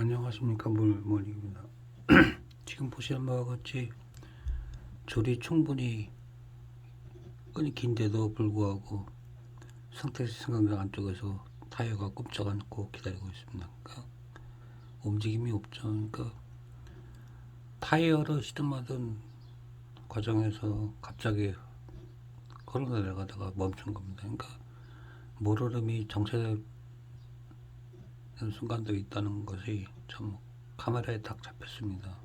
안녕하십니까 물물입니다. 지금 보시는 바와 같이 줄이 충분히 끊긴데도 불구하고 상태시 승강장 안쪽에서 타이어가 꼼짝 않고 기다리고 있습니다. 그러니까 움직임이 없죠. 그러니까 타이어를 시름하던 과정에서 갑자기 걸어 내려가다가 멈춘 겁니다. 그러니까 물흐름이 정체 된 순간도 있다는 것이 참 카메라에 딱 잡혔습니다.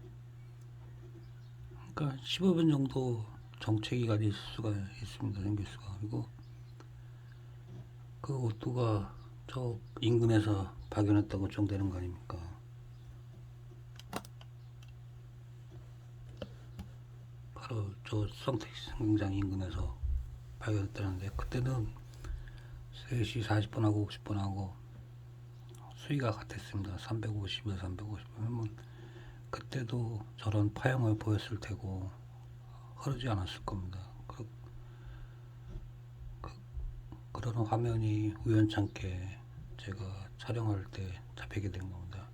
그러니까 15분 정도 정체 기간이 있을 수가 있습니다. 생길 수가 그리고 그 오토가 저 인근에서 발견했다고 정되는 거 아닙니까? 바로 저 성택시 승강 인근에서 발견했다는데 그때는 3시 40분하고 50분하고 수위가 같았습니다. 350에서 350이면 그때도 저런 파형을 보였을 테고 흐르지 않았을 겁니다. 그, 그, 그 런 화면이 우연찮게 제가 촬영할 때 잡히게 된 겁니다.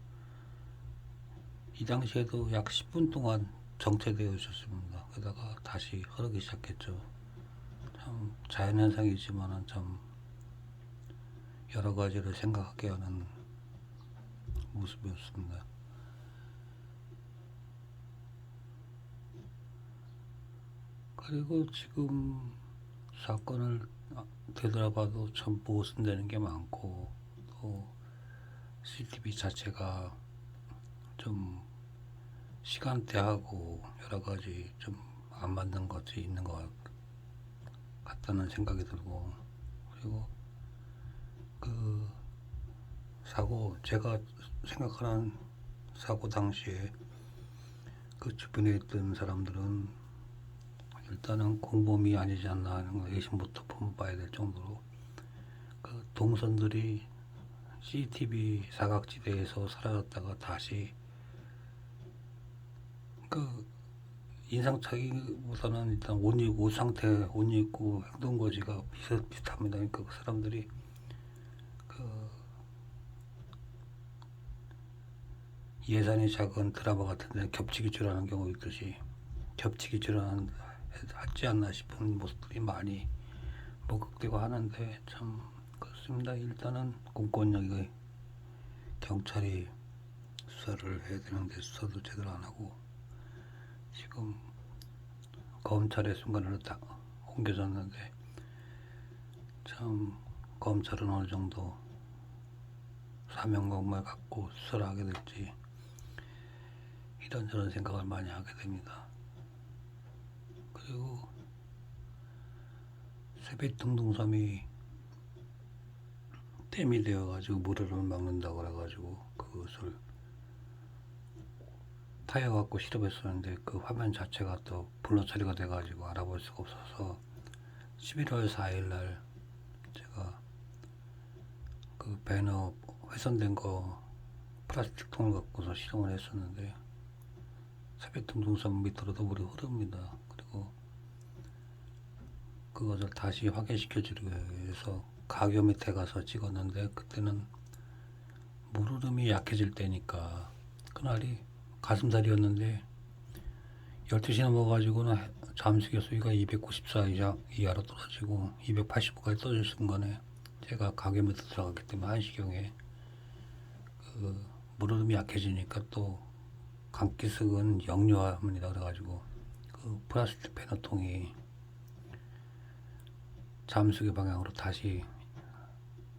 이 당시에도 약 10분 동안 정체되어 있었습니다. 그러다가 다시 흐르기 시작했죠. 참 자연현상이지만은 참 여러 가지를 생각하게 하는 모습이었습니다. 그리고 지금 사건을 되돌아봐도 참 모순되는 게 많고 또 CCTV 자체가 좀 시간대하고 여러 가지 좀 안 맞는 것이 있는 것 같다는 생각이 들고 그리고 그 사고 제가 생각하는 사고 당시에 그 주변에 있던 사람들은 일단은 공범이 아니지 않나 하는 거 의심부터 품어봐야 될 정도로 그 동선들이 CCTV 사각지대에서 사라졌다가 다시 그 인상착의보다는 일단 옷, 입, 옷 상태, 옷 입고 행동 거지가 비슷, 비슷합니다. 그러니까 그 사람들이 그 예산이 작은 드라마 같은데 겹치기 줄하는 경우 있듯이 겹치기 줄하는 하지 않나 싶은 모습들이 많이 목격되고 하는데 참 그렇습니다. 일단은 공권력이 경찰이 수사를 해야 되는데 수사도 제대로 안 하고 지금 검찰의 순간으로 딱 옮겨졌는데 참 검찰은 어느 정도 사명감을 갖고 수사를 하게 될지 이런저런 생각을 많이 하게 됩니다. 그리고 세빛둥둥섬이 댐이 되어가지고 물을 막는다고 그래가지고 그것을 타이어 갖고 실험했었는데 그 화면 자체가 또 블러 처리가 돼가지고 알아볼 수가 없어서 11월 4일 날 제가 그 배너 훼손된 거 플라스틱 통을 갖고서 실험을 했었는데 세빛둥둥섬 밑으로도 물이 흐릅니다. 그리고 그것을 다시 확인시켜 주기 위해서 가교 밑에 가서 찍었는데 그때는 물 흐름이 약해질 때니까 그날이 가슴살이었는데 12시 넘어가지고는 잠수기 수위가 294 이상 이하로 떨어지고 285까지 떨어질 순간에 제가 가게 밑에 들어갔기 때문에 한시경에 그 물흐름이 약해지니까 또 강기석은 역류합니다 그래가지고 그 플라스틱 배너통이 잠수기 방향으로 다시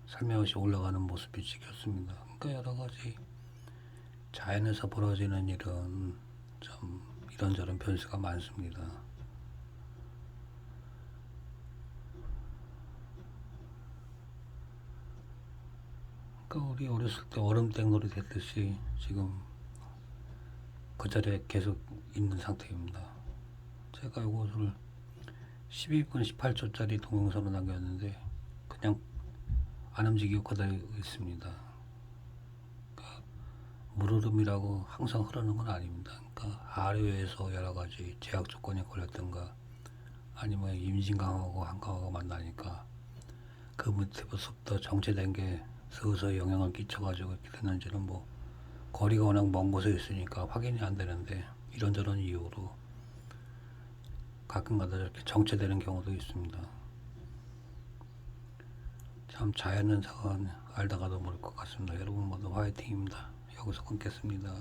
살며시 올라가는 모습이 찍혔습니다. 그러니까 여러 가지 자연에서 벌어지는 일은 좀 이런저런 변수가 많습니다. 그러니까 우리 어렸을 때 얼음땡 놀이 됐듯이 지금 그 자리에 계속 있는 상태입니다. 제가 이것을 12분 18초짜리 동영상을 남겼는데 그냥 안 움직이고 그대로 있습니다. 그러니까 물흐름이라고 항상 흐르는 건 아닙니다. 그러니까 하류에서 여러 가지 제약 조건이 걸렸던가 아니면 임진 강하고 한강하고 만나니까 그 밑에부터 정체된 게 서서히 영향을 끼쳐가지고 이렇게 됐는지는 뭐 거리가 워낙 먼 곳에 있으니까 확인이 안 되는데 이런저런 이유로 가끔가다 이렇게 정체되는 경우도 있습니다. 참 자연은 선 알다가도 모를 것 같습니다. 여러분 모두 화이팅입니다. 여기서 끊겠습니다.